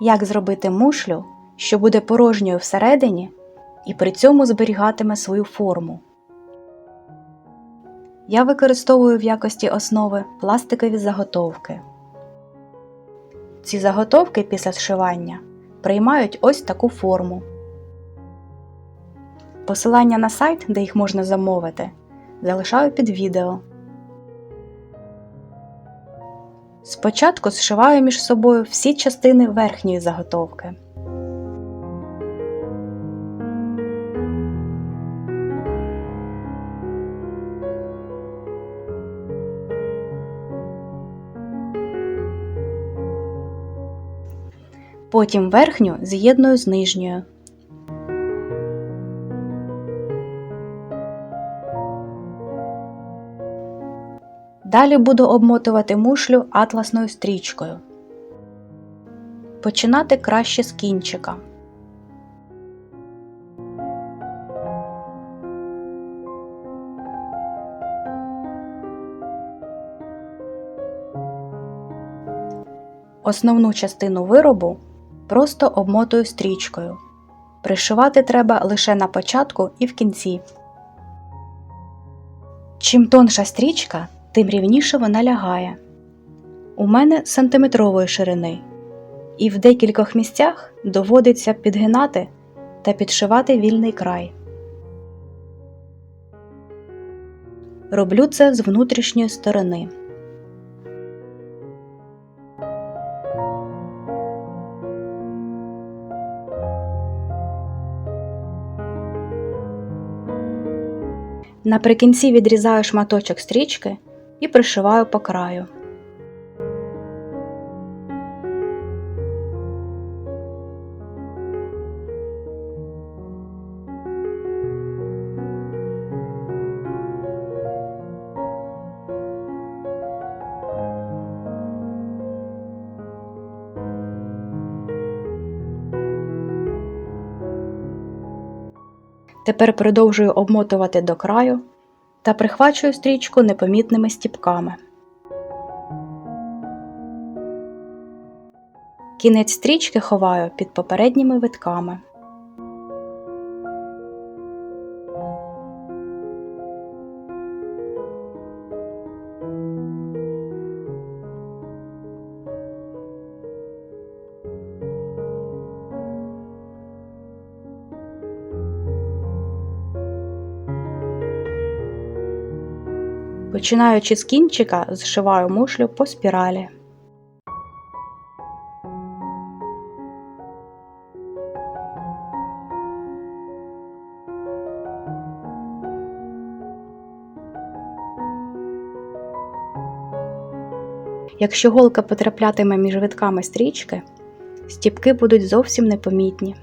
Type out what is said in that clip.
як зробити мушлю, що буде порожньою всередині і при цьому зберігатиме свою форму. Я використовую в якості основи пластикові заготовки. Ці заготовки після зшивання приймають ось таку форму. Посилання на сайт, де їх можна замовити, залишаю під відео. Спочатку зшиваю між собою всі частини верхньої заготовки. Потім верхню з'єдную з нижньою. Далі буду обмотувати мушлю атласною стрічкою. Починати краще з кінчика. Основну частину виробу просто обмотую стрічкою. Пришивати треба лише на початку і в кінці. Чим тонша стрічка, тим рівніше вона лягає. У мене сантиметрової ширини, і в декількох місцях доводиться підгинати та підшивати вільний край. Роблю це з внутрішньої сторони. Наприкінці відрізаю шматочок стрічки і пришиваю по краю. Тепер продовжую обмотувати до краю та прихвачую стрічку непомітними стіпками. Кінець стрічки ховаю під попередніми витками. Починаючи з кінчика, зшиваю мушлю по спіралі. Якщо голка потраплятиме між витками стрічки, стіпки будуть зовсім непомітні.